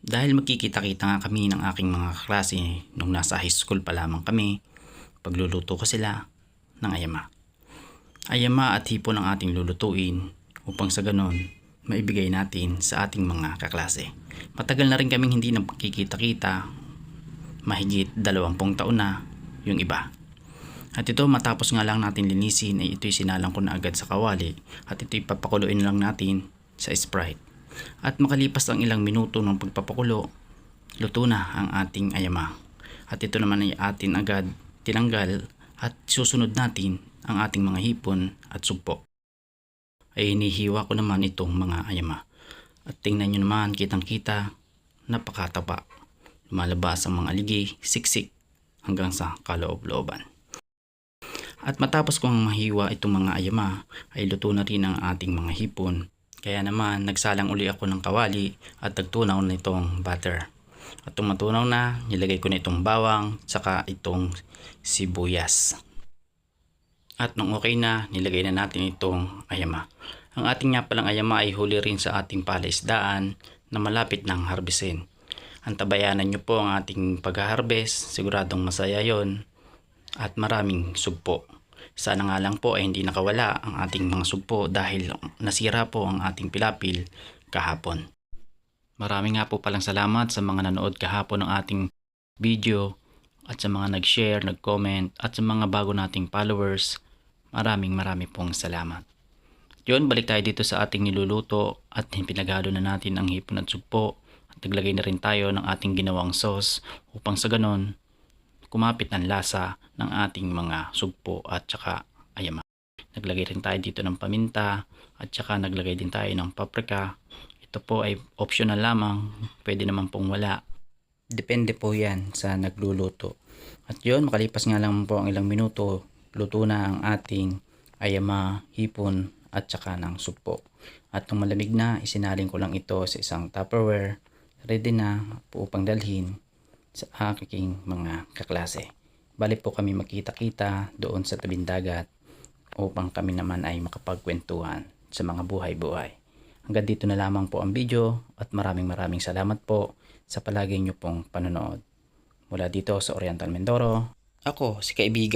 Dahil magkikita-kita nga kami ng aking mga klase nung nasa high school pa lamang kami, pagluluto ko sila ng ayama. Ayama at hipon ang ating lulutuin upang sa ganon maibigay natin sa ating mga kaklase. Matagal na rin kaming hindi nagkikita-kita, mahigit dalawampung taon na yung iba. At ito matapos nga lang natin linisin ay ito'y sinalang ko na agad sa kawali at ito'y papakuluin lang natin sa Sprite. At makalipas ang ilang minuto ng pagpapakulo, luto na ang ating ayama. At ito naman ay atin agad tinanggal at susunod natin ang ating mga hipon at sugpo. Ay hinihiwa ko naman itong mga ayama. At tingnan nyo naman kitang kita, napakataba. Lumalabas ang mga aligi, siksik hanggang sa kaloob-looban. At matapos kong mahiwa itong mga ayama, ay luto na rin ang ating mga hipon. Kaya naman, nagsalang uli ako ng kawali at nagtunaw na itong butter. At itong matunaw na, nilagay ko na itong bawang, saka itong sibuyas. At nung okay na, nilagay na natin itong ayama. Ang ating nga palang ayama ay huli rin sa ating palaisdaan na malapit ng harbisin. Antabayanan nyo po ang ating pag-harvest, siguradong masaya yon at maraming sugpo. Sana nga lang po ay hindi nakawala ang ating mga sugpo dahil nasira po ang ating pilapil kahapon. Maraming nga po palang salamat sa mga nanood kahapon ng ating video at sa mga nag-share, nag-comment at sa mga bago nating followers. Maraming maraming pong salamat. Yun, balik tayo dito sa ating niluluto at pinaghalo na natin ang hipon at sugpo at naglagay na rin tayo ng ating ginawang sauce upang sa ganon kumapit ang lasa ng ating mga sugpo at saka ayama. Naglagay rin tayo dito ng paminta at saka naglagay din tayo ng paprika. Ito po ay optional lamang, pwede naman pong wala. Depende po yan sa nagluluto. At yun, makalipas nga lang po ang ilang minuto, luto na ang ating ayama, hipon at saka ng sugpo. At nung malamig na, isinaling ko lang ito sa isang tupperware. Ready na po upang dalhin sa aking mga kaklase. Bali po kami magkita-kita doon sa tabing dagat upang kami naman ay makapagkwentuhan sa mga buhay-buhay. Hanggang dito na lamang po ang video at maraming maraming salamat po sa palagi niyo pong panonood. Mula dito sa Oriental Mindoro, ako si kaibigan